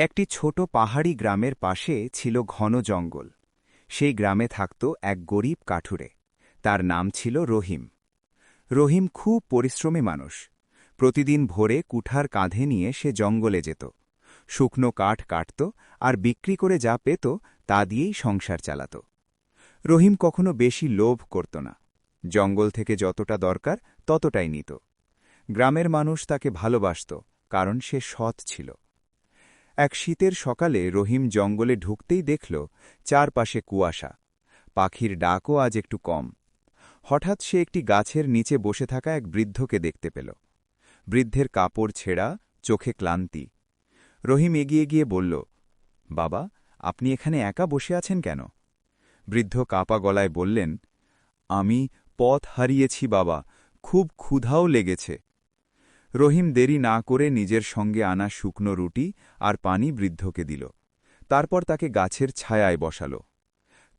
একটি ছোট পাহাড়ি গ্রামের পাশে ছিল ঘন জঙ্গল। সেই গ্রামে থাকত এক গরিব কাঠুরে। তার নাম ছিল রহিম। রহিম খুব পরিশ্রমী মানুষ। প্রতিদিন ভোরে কুঠার কাঁধে নিয়ে সে জঙ্গলে যেত। শুকনো কাঠ কাটত আর বিক্রি করে যা পেত তা দিয়েই সংসার চালাত। রহিম কখনো বেশি লোভ করত না। জঙ্গল থেকে যতটা দরকার ততটাই নিত। গ্রামের মানুষ তাকে ভালোবাসত, কারণ সে সৎ ছিল। এক শীতের সকালে রহিম জঙ্গলে ঢুকতেই দেখল চারপাশে কুয়াশা। পাখির ডাকও আজ একটু কম। হঠাৎ সে একটি গাছের নিচে বসে থাকা এক বৃদ্ধকে দেখতে পেল। বৃদ্ধের কাপড় ছেঁড়া, চোখে ক্লান্তি। রহিম এগিয়ে গিয়ে বলল, বাবা, আপনি এখানে একা বসে আছেন কেন? বৃদ্ধ কাপা গলায় বললেন, আমি পথ হারিয়েছি বাবা, খুব ক্ষুধাও লেগেছে। রহিম দেরি না করে নিজের সঙ্গে আনা শুকনো রুটি আর পানি বৃদ্ধকে দিল। তারপর তাকে গাছের ছায়ায় বসাল।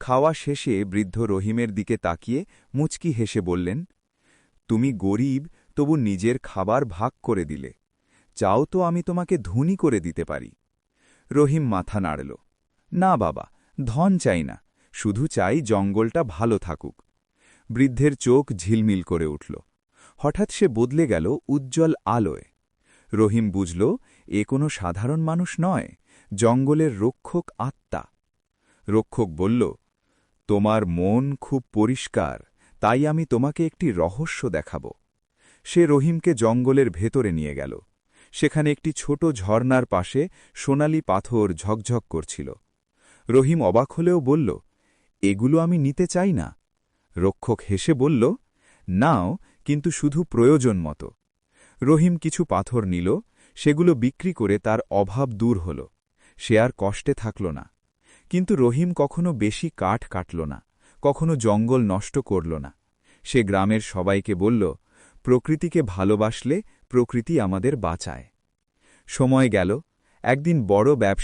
খাওয়া শেষে বৃদ্ধ রহিমের দিকে তাকিয়ে মুচকি হেসে বললেন, তুমি গরিব, তবু নিজের খাবার ভাগ করে দিলে। চাও তো আমি তোমাকে ধনী করে দিতে পারি। রহিম মাথা নাড়ল, না বাবা, ধন চাই না, শুধু চাই জঙ্গলটা ভালো থাকুক। বৃদ্ধের চোখ ঝিলমিল করে উঠল। হঠাৎ সে বদলে গেল উজ্জ্বল আলোয়। রহিম বুঝল, এ কোনো সাধারণ মানুষ নয়, জঙ্গলের রক্ষক আত্মা। রক্ষক বলল, তোমার মন খুব পরিষ্কার, তাই আমি তোমাকে একটি রহস্য দেখাব। সে রহিমকে জঙ্গলের ভেতরে নিয়ে গেল। সেখানে একটি ছোট ঝর্নার পাশে সোনালি পাথর ঝকঝক করছিল। রহিম অবাক হলেও বলল, এগুলো আমি নিতে চাই না। রক্ষক হেসে বলল, নাও কিন্তু শুধু প্রয়োজন মতো। রহিম কিছু পাথর নিল, সেগুলো বিক্রি করে তার অভাব দূর হল। সে আর কষ্টে থাকল না। কিন্তু রহিম কখনো বেশি কাঠ কাটল না, কখনো জঙ্গল নষ্ট করল না। সে গ্রামের সবাইকে বলল, প্রকৃতিকে ভালোবাসলে প্রকৃতি আমাদের বাঁচায়। সময় গেল, একদিন বড় ব্যবসা